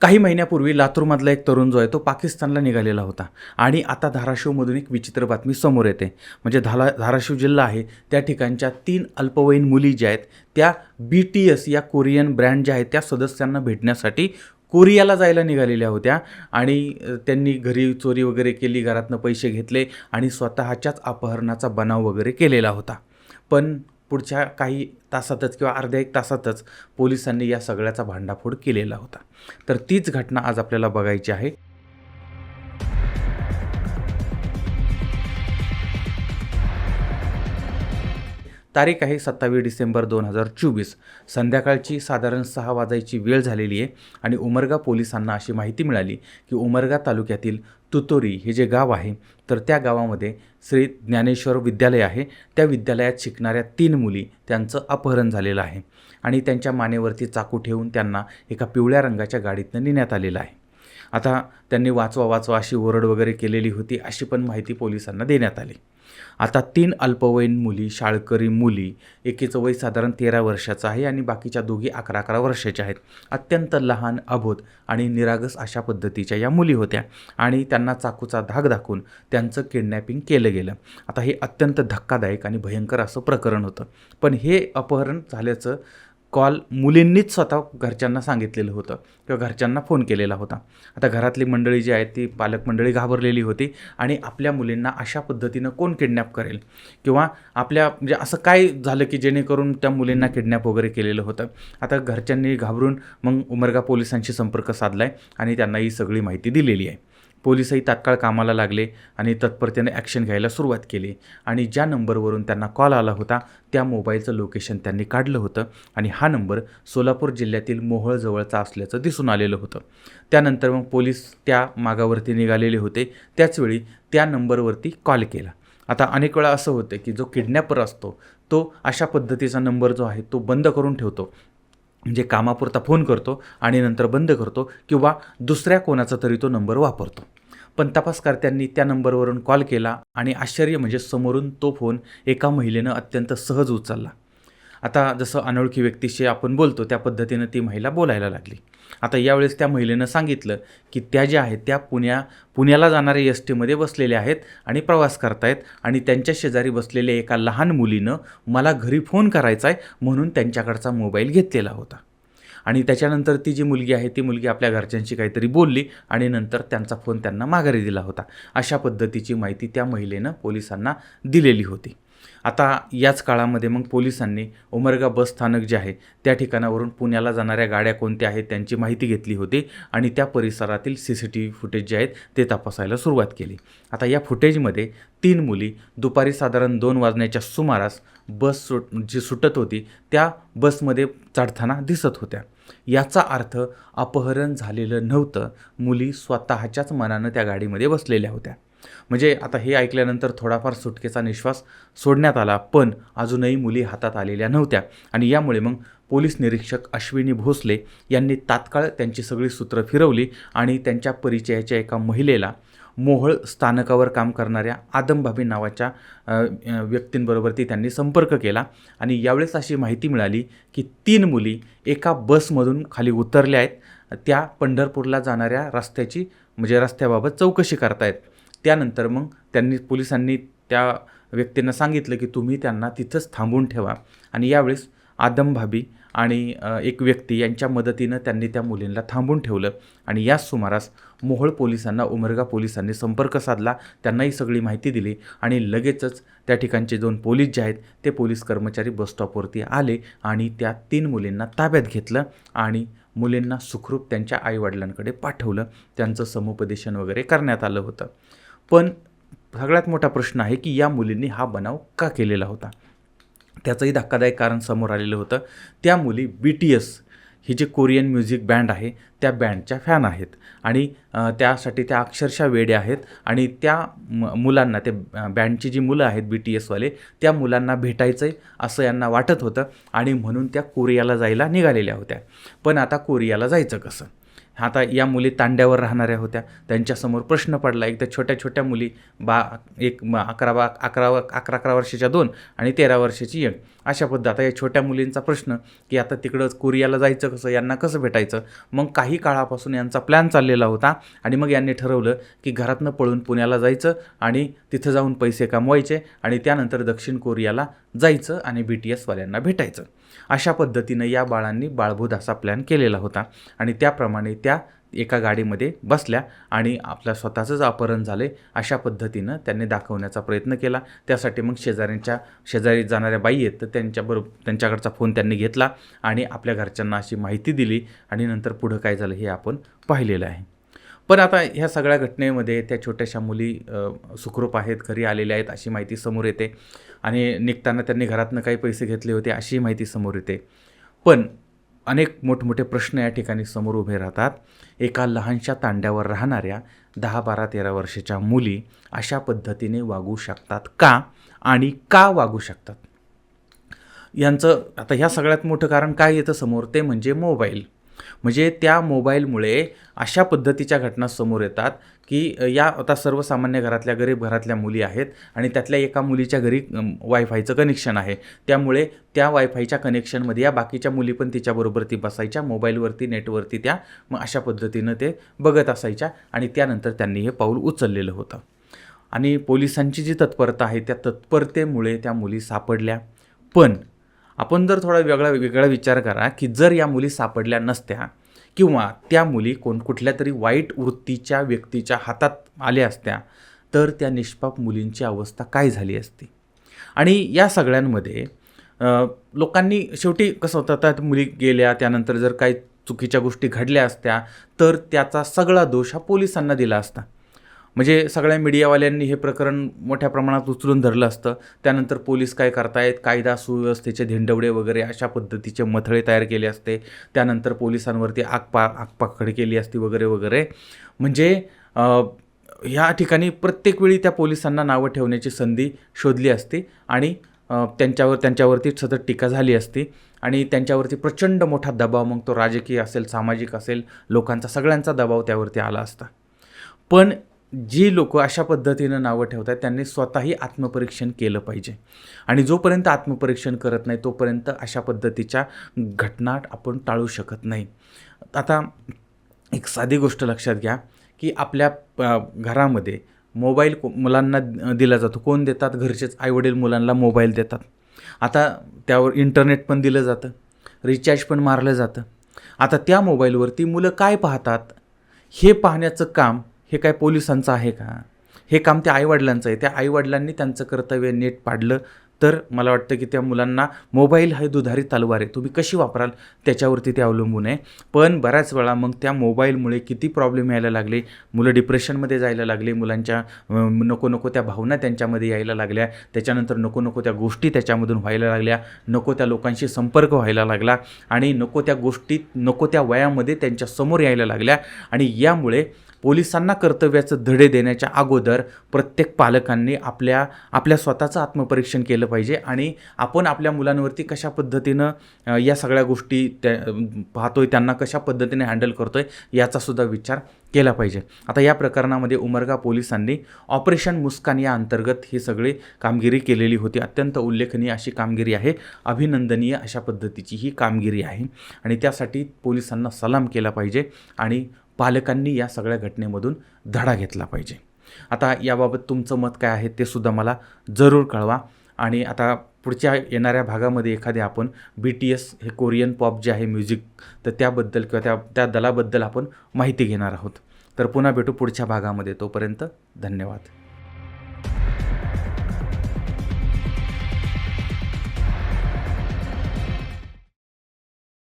काही महिन्यापूर्वी लातूरमधला एक तरुण जो आहे तो पाकिस्तानला निघालेला होता. आणि आता धाराशिवमधून एक विचित्र बातमी समोर येते. म्हणजे धाला धाराशिव जिल्हा आहे त्या ठिकाणच्या तीन अल्पवयीन मुली ज्या आहेत त्या बी टी एस या कोरियन ब्रँड ज्या आहेत त्या सदस्यांना भेटण्यासाठी कोरियाला जायला निघालेल्या होत्या. आणि त्यांनी घरी चोरी वगैरे केली घरातनं पैसे घेतले आणि स्वतःच्याच अपहरणाचा बनाव वगैरे केलेला होता. पण पुढच्या काही तासातच किंवा अर्ध्या एक तासातच पोलिसांनी या सगळ्याचा भांडाफोड केलेला होता. तर तीच घटना आज आपल्याला बघायची आहे. तारीख आहे सत्तावीस डिसेंबर दोन हजार चोवीस. संध्याकाळची साधारण सहा वाजायची वेळ झालेली आहे आणि उमरगा पोलिसांना अशी माहिती मिळाली की उमरगा तालुक्यातील तुतोरी हे जे गाव आहे तर त्या गावामध्ये श्री ज्ञानेश्वर विद्यालय आहे. त्या विद्यालयात शिकणाऱ्या तीन मुली त्यांचं अपहरण झालेलं आहे आणि त्यांच्या मानेवरती चाकू ठेवून त्यांना एका पिवळ्या रंगाच्या गाडीतनं नेण्यात आलेलं आहे. आता त्यांनी वाचवा वाचवा अशी ओरड वगैरे केलेली होती अशी पण माहिती पोलिसांना देण्यात आली. आता तीन अल्पवयीन मुली शाळकरी मुली एकीचं वय साधारण तेरा वर्षाचं आहे आणि बाकीच्या दोघी अकरा अकरा वर्षाच्या आहेत. अत्यंत लहान अबोध आणि निरागस अशा पद्धतीच्या या मुली होत्या आणि त्यांना चाकूचा धाक दाखवून त्यांचं किडनॅपिंग केलं गेलं. आता हे अत्यंत धक्कादायक आणि भयंकर असं प्रकरण होतं. पण हे अपहरण झाल्याचं कॉल मुलींनीच स्वतः घरच्यांना सांगितलेलं होतं किंवा घरच्यांना फोन केलेला होता. आता घरातली मंडळी जी आहेत ती पालक मंडळी घाबरलेली होती आणि आपल्या मुलींना अशा पद्धतीनं कोण किडनॅप करेल? किंवा आपल्या म्हणजे असं काय झालं की जेणेकरून त्या मुलींना किडनॅप वगैरे केलेलं होतं? आता घरच्यांनी घाबरून मग उमरगा पोलिसांशी संपर्क साधला आहे आणि त्यांना ही सगळी माहिती दिलेली आहे. पोलीसही तात्काळ कामाला लागले आणि तत्परतेने ॲक्शन घ्यायला सुरुवात केली. आणि ज्या नंबरवरून त्यांना कॉल आला होता त्या मोबाईलचं लोकेशन त्यांनी काढलं होतं. आणि हा नंबर सोलापूर जिल्ह्यातील मोहोळजवळचा असल्याचं दिसून आलेलं होतं. त्यानंतर मग पोलीस त्या मागावरती निघालेले होते. त्याचवेळी त्या नंबरवरती कॉल केला. आता अनेक वेळा असं होतं की जो किडनॅपर असतो तो अशा पद्धतीचा नंबर जो आहे तो बंद करून ठेवतो. म्हणजे कामापुरता फोन करतो आणि नंतर बंद करतो किंवा दुसऱ्या कोणाचा तरी तो नंबर वापरतो. पण तपासकर्त्यांनी त्या नंबरवरून कॉल केला आणि आश्चर्य म्हणजे समोरून तो फोन एका महिलेनं अत्यंत सहज उचलला. आता जसं अनोळखी व्यक्तीशी आपण बोलतो त्या पद्धतीनं ती महिला बोलायला लागली. आता यावेळेस त्या महिलेनं सांगितलं की त्या ज्या आहेत त्या पुण्या पुण्याला जाणाऱ्या एस टीमध्ये बसलेल्या आहेत आणि प्रवास करतायत आणि त्यांच्या शेजारी बसलेल्या एका लहान मुलीनं मला घरी फोन करायचा आहे म्हणून त्यांच्याकडचा मोबाईल घेतलेला होता. आणि त्याच्यानंतर ती जी मुलगी आहे ती मुलगी आपल्या घरच्यांशी काहीतरी बोलली आणि नंतर त्यांचा फोन त्यांना माघारी दिला होता. अशा पद्धतीची माहिती त्या महिलेनं पोलिसांना दिलेली होती. आता याच काळामध्ये मग पोलिसांनी उमरगा बस स्थानक जे आहे त्या ठिकाणावरून पुण्याला जाणाऱ्या गाड्या कोणत्या आहेत त्यांची माहिती घेतली होती आणि त्या परिसरातील C C T V footage जे आहेत ते तपासायला सुरुवात केली. आता या फुटेजमध्ये तीन मुली दुपारी साधारण दोन वाजण्याच्या सुमारास बस सुट जी सुटत होती त्या बसमध्ये चढताना दिसत होत्या. याचा अर्थ अपहरण झालेलं नव्हतं मुली स्वतःच्याच मनानं त्या गाडीमध्ये बसलेल्या होत्या. म्हणजे आता हे ऐकल्यानंतर थोडाफार सुटकेचा निश्वास सोडण्यात आला पण अजूनही मुली हातात आलेल्या नव्हत्या. आणि यामुळे मग पोलीस निरीक्षक अश्विनी भोसले यांनी तात्काळ त्यांची सगळी सूत्रं फिरवली आणि त्यांच्या परिचयाच्या एका महिलेला मोहळ स्थानकावर काम करणाऱ्या आदमभाबी नावाच्या व्यक्तींबरोबरती व्यक्तींबरोबर ती त्यांनी संपर्क केला. आणि यावेळेस अशी माहिती मिळाली की तीन मुली एका बसमधून खाली उतरल्या आहेत. त्या पंढरपूरला जाणाऱ्या रस्त्याची म्हणजे रस्त्याबाबत चौकशी करतायत. त्यानंतर मग त्यांनी पोलिसांनी त्या व्यक्तींना सांगितलं की तुम्ही त्यांना तिथंच थांबून ठेवा. आणि यावेळेस आदम भाभी आणि एक व्यक्ती यांच्या मदतीनं त्यांनी त्या मुलींना थांबून ठेवलं. आणि याच सुमारास मोहोळ पोलिसांना उमरगा पोलिसांनी संपर्क साधला. त्यांनाही सगळी माहिती दिली आणि लगेचच त्या ठिकाणचे दोन पोलीस जे आहेत ते पोलीस कर्मचारी बसस्टॉपवरती आले आणि त्या तीन मुलींना ताब्यात घेतलं आणि मुलींना सुखरूप त्यांच्या आईवडिलांकडे पाठवलं. त्यांचं समुपदेशन वगैरे करण्यात आलं होतं. पण सगळ्यात मोठा प्रश्न आहे की या मुलींनी हा बनाव का केलेला होता? त्याचंही धक्कादायक कारण समोर आलेलं होतं. त्या मुली बी टी एस ही जी कोरियन म्युझिक बँड आहे त्या बँडच्या फॅन आहेत. आणि त्यासाठी त्या अक्षरशः वेडे आहेत. आणि त्या मुलांना ते बँडची जी मुलं आहेत बी टी एसवाले त्या मुलांना भेटायचं आहे असं यांना वाटत होतं. आणि म्हणून त्या कोरियाला जायला निघालेल्या होत्या. पण आता कोरियाला जायचं कसं? आता या मुली तांड्यावर राहणाऱ्या होत्या. त्यांच्यासमोर प्रश्न पडला. एकदा छोट्या छोट्या मुली बा एक अकरा बा अकरा अकरा अकरा वर्षाच्या दोन आणि तेरा वर्षाची एक. अशा पद्धत. आता या छोट्या मुलींचा प्रश्न की आता तिकडं कोरियाला जायचं कसं? यांना कसं भेटायचं? मग काही काळापासून यांचा प्लॅन चाललेला होता आणि मग यांनी ठरवलं की घरातनं पळून पुण्याला जायचं आणि तिथं जाऊन पैसे कमवायचे आणि त्यानंतर दक्षिण कोरियाला जायचं आणि बी टी एसवाल्यांना भेटायचं. अशा पद्धतीनं या बाळांनी बाळबोध असा प्लॅन केलेला होता आणि त्याप्रमाणे त्या एका गाडीमध्ये बसल्या आणि आपल्या स्वतःचंच अपहरण झाले अशा पद्धतीनं त्यांनी दाखवण्याचा प्रयत्न केला. त्यासाठी मग शेजाऱ्यांच्या शेजारी जाणाऱ्या बाई आहेत तर त्यांच्याबरोबर त्यांच्याकडचा फोन त्यांनी घेतला आणि आपल्या घरच्यांना अशी माहिती दिली आणि नंतर पुढं काय झालं हे आपण पाहिलेलं आहे. पण आता ह्या सगळ्या घटनेमध्ये त्या छोट्याशा मुली सुखरूप आहेत घरी आलेल्या आहेत अशी माहिती समोर येते आणि निघताना त्यांनी घरातनं काही पैसे घेतले होते अशी माहिती समोर येते. पण अनेक मोठमोठे प्रश्न या ठिकाणी समोर उभे राहतात. एका लहानशा तांड्यावर राहणाऱ्या दहा बारा तेरा वर्षाच्या मुली अशा पद्धतीने वागू शकतात का आणि का वागू शकतात? यांचं आता ह्या सगळ्यात मोठं कारण काय येतं समोर? ते म्हणजे मोबाईल. म्हणजे त्या मोबाईलमुळे अशा पद्धतीच्या घटना समोर येतात की या आता सर्वसामान्य घरातल्या गरीब घरातल्या मुली आहेत आणि त्यातल्या एका मुलीच्या घरी वायफायचं कनेक्शन आहे. त्यामुळे त्या वायफायच्या कनेक्शनमध्ये या बाकीच्या मुली पण तिच्याबरोबर ती बसायच्या मोबाईलवरती नेटवरती त्या मग अशा पद्धतीनं ते बघत असायच्या आणि त्यानंतर त्यांनी हे पाऊल उचललेलं होतं. आणि पोलिसांची जी तत्परता आहे त्या तत्परतेमुळे त्या मुली सापडल्या. पण आपण जर थोडा वेगळा वेगळा विचार करा की जर या मुली सापडल्या नसत्या किंवा त्या मुली कोण कुठल्या तरी वाईट वृत्तीच्या व्यक्तीच्या हातात आल्या असत्या तर त्या निष्पाप मुलींची अवस्था काय झाली असती? आणि या सगळ्यांमध्ये लोकांनी शेवटी कसं होतं आता मुली गेल्या त्यानंतर जर काही चुकीच्या गोष्टी घडल्या असत्या तर त्याचा सगळा दोष हा पोलिसांना दिला असता. म्हणजे सगळ्या मीडियावाल्यांनी हे प्रकरण मोठ्या प्रमाणात उचलून धरलं असतं. त्यानंतर पोलीस काय करतायत? कायदा सुव्यवस्थेचे धिंडवडे वगैरे अशा पद्धतीचे मथळे तयार केले असते. त्यानंतर पोलिसांवरती आगपा आगपाखड केली असती वगैरे वगैरे. म्हणजे ह्या ठिकाणी प्रत्येक वेळी त्या पोलिसांना नावं ठेवण्याची संधी शोधली असती आणि त्यांच्यावर त्यांच्यावरती सतत टीका झाली असती आणि त्यांच्यावरती प्रचंड मोठा दबाव मग तो राजकीय असेल सामाजिक असेल लोकांचा सगळ्यांचा दबाव त्यावरती आला असता. पण जी लोक अशा पद्धतीनं नावं ठेवतात त्यांनी स्वतःही आत्मपरीक्षण केलं पाहिजे. आणि जोपर्यंत आत्मपरीक्षण करत नाही तोपर्यंत अशा पद्धतीच्या घटना आपण टाळू शकत नाही. आता एक साधी गोष्ट लक्षात घ्या की आपल्या घरामध्ये मोबाईल को- मुलांना दिला जातो. कोण देतात? घरचेच आईवडील मुलांना मोबाईल देतात. आता त्यावर इंटरनेट पण दिलं जातं. रिचार्ज पण मारलं जातं. आता त्या मोबाईलवरती मुलं काय पाहतात? हे पाहण्याचं काम हे काय पोलिसांचं आहे का? हे काम त्या आईवडिलांचं आहे. त्या आईवडिलांनी त्यांचं कर्तव्य नीट पाडलं तर मला वाटतं की त्या मुलांना मोबाईल हे दुधारी तलवार आहे. तुम्ही कशी वापराल त्याच्यावरती ते अवलंबून आहे. पण बऱ्याच वेळा मग त्या मोबाईलमुळे किती प्रॉब्लेम यायला लागले. मुलं डिप्रेशनमध्ये जायला लागले. मुलांच्या नको नको त्या भावना त्यांच्यामध्ये यायला लागल्या. त्याच्यानंतर नको नको त्या गोष्टी त्याच्यामधून व्हायला लागल्या. नको त्या लोकांशी संपर्क व्हायला लागला. आणि नको त्या गोष्टीत नको त्या वयामध्ये त्यांच्यासमोर यायला लागल्या. आणि यामुळे पोलिसांना कर्तव्याचं धडे देण्याच्या अगोदर प्रत्येक पालकांनी आपल्या आपल्या स्वतःचं आत्मपरीक्षण केलं पाहिजे आणि आपण आपल्या मुलांवरती कशा पद्धतीनं या सगळ्या गोष्टी त्या पाहतोय त्यांना कशा पद्धतीने हँडल करतोय याचासुद्धा विचार केला पाहिजे. आता या प्रकरणामध्ये उमरगा पोलिसांनी ऑपरेशन मुस्कान या अंतर्गत ही सगळी कामगिरी केलेली होती. अत्यंत उल्लेखनीय अशी कामगिरी आहे. अभिनंदनीय अशा पद्धतीची ही कामगिरी आहे. आणि त्यासाठी पोलिसांना सलाम केला पाहिजे आणि पालकांनी या सगळ्या घटनेमधून धडा घेतला पाहिजे. आता याबाबत तुमचं मत काय आहे ते सुद्धा मला जरूर कळवा. आणि आता पुढच्या येणाऱ्या भागामध्ये एखाद्या आपण बी टी एस हे कोरियन पॉप जे आहे म्युझिक तर त्याबद्दल किंवा त्या त्या दलाबद्दल आपण माहिती घेणार आहोत. तर पुन्हा भेटू पुढच्या भागामध्ये. तोपर्यंत धन्यवाद.